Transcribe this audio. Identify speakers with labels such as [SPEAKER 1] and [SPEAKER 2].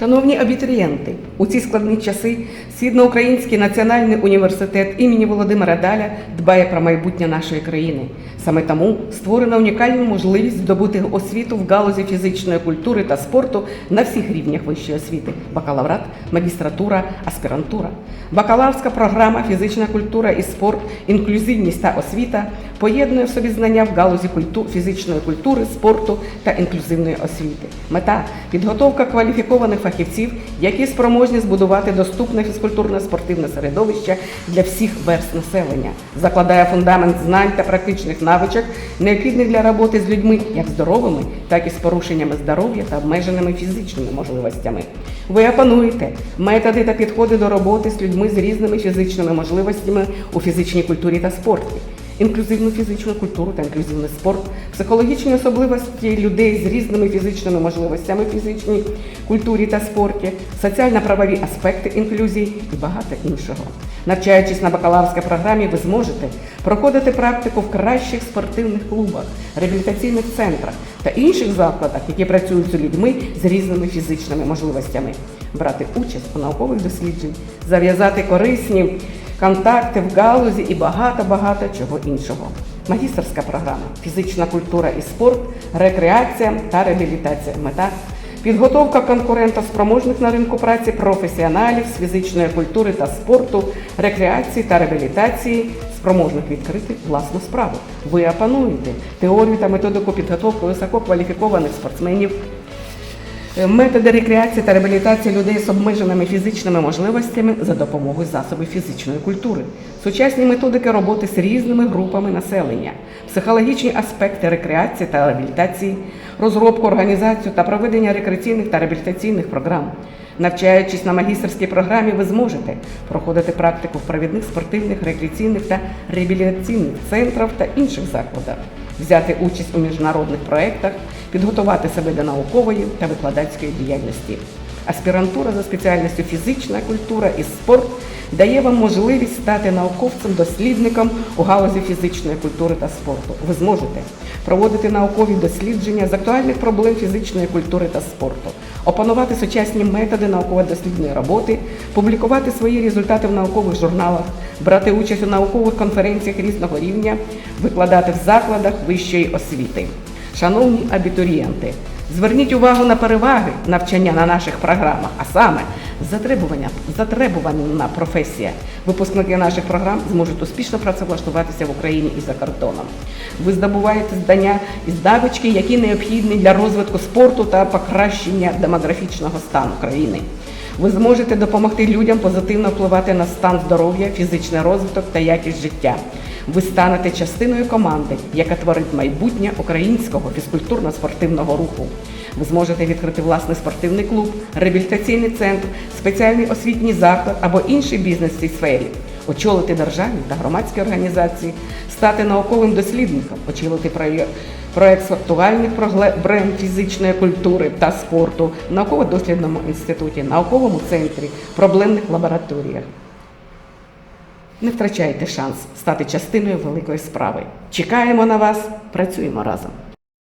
[SPEAKER 1] Шановні абітурієнти, у ці складні часи Східноукраїнський національний університет імені Володимира Даля дбає про майбутнє нашої країни. Саме тому створена унікальна можливість здобути освіту в галузі фізичної культури та спорту на всіх рівнях вищої освіти: бакалаврат, магістратура, аспірантура. Бакалаврська програма Фізична культура і спорт, інклюзивність та освіта поєднує в собі знання в галузі культу... фізичної культури, спорту та інклюзивної освіти. Мета підготовка кваліфікованих фахівців, які спроможні збудувати доступне фізкультурне спортивне середовище для всіх верст населення, закладає фундамент знань та практичних навичок, необхідних для роботи з людьми, як здоровими, так і з порушеннями здоров'я та обмеженими фізичними можливостями. Ви опануєте методи та підходи до роботи з людьми з різними фізичними можливостями у фізичній культурі та спорті інклюзивну фізичну культуру та інклюзивний спорт, психологічні особливості людей з різними фізичними можливостями фізичній культурі та спорті, соціально-правові аспекти інклюзії і багато іншого. Навчаючись на бакалаврській програмі, ви зможете проходити практику в кращих спортивних клубах, реабілітаційних центрах та інших закладах, які працюють з людьми з різними фізичними можливостями, брати участь у наукових досліджень, зав'язати корисні контакти в галузі і багато-багато чого іншого. Магістерська програма фізична культура і спорт, рекреація та реабілітація. Мета підготовка конкурентоспроможних на ринку праці професіоналів з фізичної культури та спорту, рекреації та реабілітації, спроможних відкрити власну справу. Ви опануєте теорію та методику підготовки висококваліфікованих спортсменів Методи рекреації та реабілітації людей з обмеженими фізичними можливостями за допомогою засобів фізичної культури, сучасні методики роботи з різними групами населення, психологічні аспекти рекреації та реабілітації, розробку, організацію та проведення рекреаційних та реабілітаційних програм. Навчаючись на магістерській програмі, ви зможете проходити практику в провідних спортивних, рекреаційних та реабілітаційних центрах та інших закладах, взяти участь у міжнародних проєктах, підготувати себе до наукової та викладацької діяльності. Аспірантура за спеціальністю фізична культура і спорт дає вам можливість стати науковцем-дослідником у галузі фізичної культури та спорту. Ви зможете проводити наукові дослідження з актуальних проблем фізичної культури та спорту, опанувати сучасні методи науково-дослідної роботи, публікувати свої результати в наукових журналах, брати участь у наукових конференціях різного рівня, викладати в закладах вищої освіти. Шановні абітурієнти, зверніть увагу на переваги навчання на наших програмах, а саме затребування, затребувана професія. Випускники наших програм зможуть успішно працевлаштуватися в Україні і за кордоном. Ви здобуваєте здання і навички, які необхідні для розвитку спорту та покращення демографічного стану країни. Ви зможете допомогти людям позитивно впливати на стан здоров'я, фізичний розвиток та якість життя. Ви станете частиною команди, яка творить майбутнє українського фізкультурно-спортивного руху. Ви зможете відкрити власний спортивний клуб, реабілітаційний центр, спеціальний освітній заклад або інший бізнес в цій сфері, очолити державні та громадські організації, стати науковим дослідником, очолити проєкт актуальних проблем фізичної культури та спорту в науково-дослідному інституті, науковому центрі, проблемних лабораторіях. Не втрачайте шанс стати частиною великої справи. Чекаємо на вас, працюємо разом.